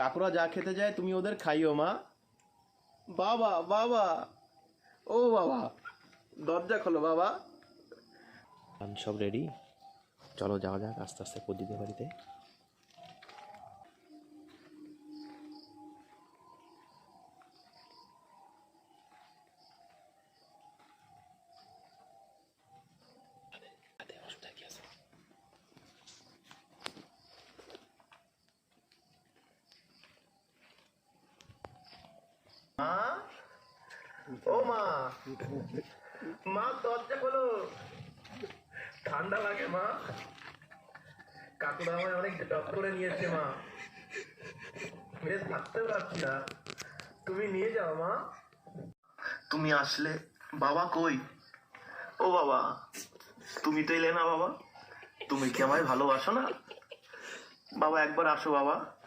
কাকুরা যা খেতে যায় তুমি ওদের খাইও, মা। বাবা বাবা। ও বাবা, দরজা খোলো, বাবা। সব রেডি চলো যাওয়া যাক আস্তে আস্তে প্রদীপের বাড়িতে। মা? ও মা। মা, দরজা খোলো। ঠান্ডা লাগে, মা। কাকুরা আমায় অনেক ডক করে নিয়েছে, মা। বেশ থাকতে পারছি না। তুমি নিয়ে যাও, মা। তুমি আসলে বাবা কই? ও বাবা, তুমি তো এলে না বাবা। তুমি কি আমায় ভালোবাসো না? বাবা, একবার আসো, বাবা।